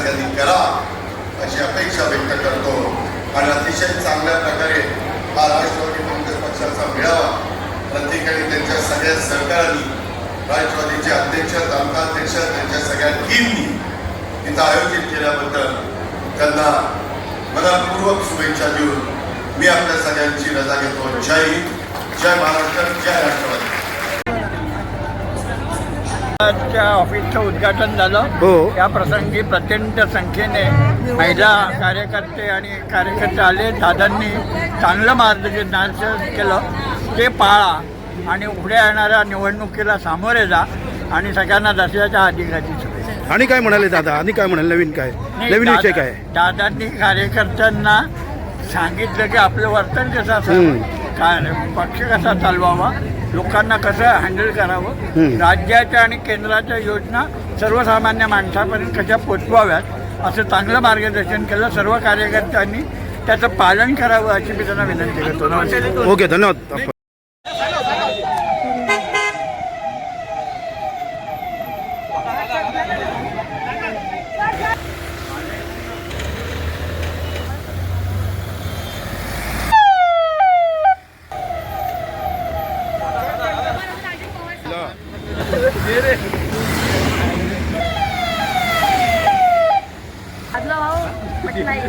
सगळ्यांनी करा अशी अपेक्षा व्यक्त करतो. आणि अतिशय चांगल्या प्रकारे हा राष्ट्रवादी काँग्रेस पक्षाचा मेळावा प्रत्येकाने त्यांच्या सगळ्या सरकारांनी राष्ट्रवादीचे अध्यक्ष तालुकाध्यक्ष त्यांच्या सगळ्या टीमनी इथं आयोजित केल्याबद्दल त्यांना मनपूर्वक शुभेच्छा देऊन मी आपल्या सगळ्यांची रजा घेतो. जय हिंद जय महाराष्ट्र जय राष्ट्रवादी. च्या ऑफिसचं उद्घाटन झालं. हो. या प्रसंगी प्रचंड संख्येने महिला कार्यकर्ते आणि कार्यकर्ते आले. दादांनी चांगलं मार्गदर्शन केलं. ते पाळा आणि उड्या येणाऱ्या निवडणुकीला सामोरे जा आणि सगळ्यांना दसऱ्याच्या अधिकाची शुभेच्छा. आणि काय म्हणाले दादा? आणि काय म्हणाले? नवीन काय? नवीन विषय काय? दादांनी कार्यकर्त्यांना सांगितलं की आपलं वर्तन कसं हम्म. काय पक्ष कसा चालवावा? लोकांना कसं हँडल करावं. राज्याच्या आणि केंद्राच्या योजना सर्वसामान्य माणसापर्यंत कशा पोचवाव्यात? असं चांगलं मार्गदर्शन केलं सर्व कार्यकर्त्यांनी त्याचं पालन करावं अशी मी त्यांना विनंती करतो. ओके धन्यवाद. Hello, mặt này.